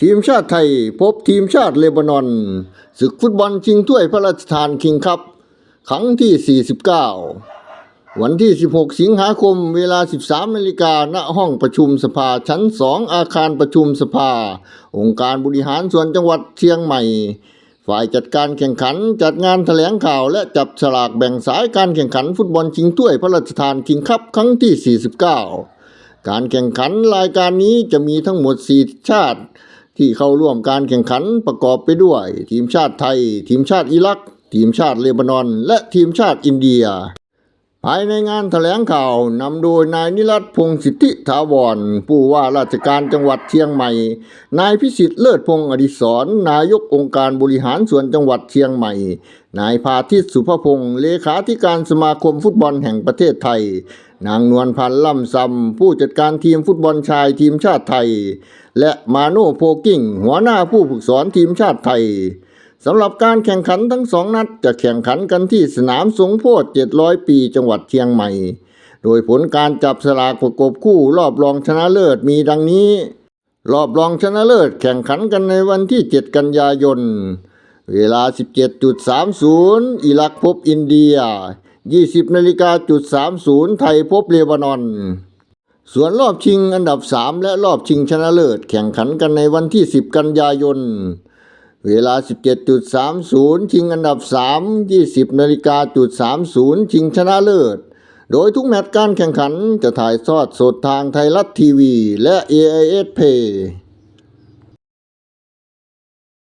ทีมชาติไทยพบทีมชาติเลบานอนศึกฟุตบอลชิงถ้วยพระราชทานคิงคัพครั้งที่ 49 วันที่ 16 สิงหาคมเวลา 13นาฬิกาณห้องประชุมสภาชั้น 2 อาคารประชุมสภา องค์การบริหารส่วนจังหวัดเชียงใหม่ ฝ่ายจัดการแข่งขันจัดงานแถลงข่าวและจับฉลากแบ่งสายการแข่งขันฟุตบอลชิงถ้วยพระราชทานคิงคัพครั้งที่ 49 การแข่งขันรายการนี้จะมีทั้งหมด 4 ชาติ ที่เข้าร่วมการแข่งขันประกอบไปด้วย ทีมชาติไทย ทีมชาติอิรัก ทีมชาติเลบานอน และทีมชาติอินเดีย ภายในงานแถลงข่าวนำโดยนายนิรัตพงศ์สิทธิถาวรผู้ว่าราชการจังหวัดเชียงใหม่ นายพิสิทธิ์เลิศพงศ์อดิศรนายกองค์การบริหารส่วนจังหวัดเชียงใหม่ นายพาทิตสุภพงศ์เลขาธิการสมาคมฟุตบอลแห่งประเทศไทย นางนวลพันธ์ล่ำซำผู้จัดการทีมฟุตบอลชายทีมชาติไทย และมาโนโพกิ้งหัวหน้าผู้ฝึกสอนทีมชาติไทย สำหรับการแข่งขันทั้งสองนัดจะแข่งขันกันที่สนามสงโพธิ700 ปีจังหวัดเชียงใหม่ โดยผลการจับสลากประกบคู่รอบรองชนะเลิศมีดังนี้ รอบรองชนะเลิศแข่งขันกันในวันที่ 7 กันยายน เวลา 17.30 อิรักพบอินเดีย 20นาฬิกาจุด30 ไทยพบเลบานอน ส่วนรอบชิงอันดับ 3 และรอบชิงชนะเลิศแข่งขันกันในวันที่ 10 กันยายน เวลา 17.30 ชิงอันดับ 3 20นาฬิกาจุด30 ชิงชนะเลิศ โดยทุกแมตช์การแข่งขันจะถ่ายทอดสดทางไทยรัฐทีวี และ AIS Pay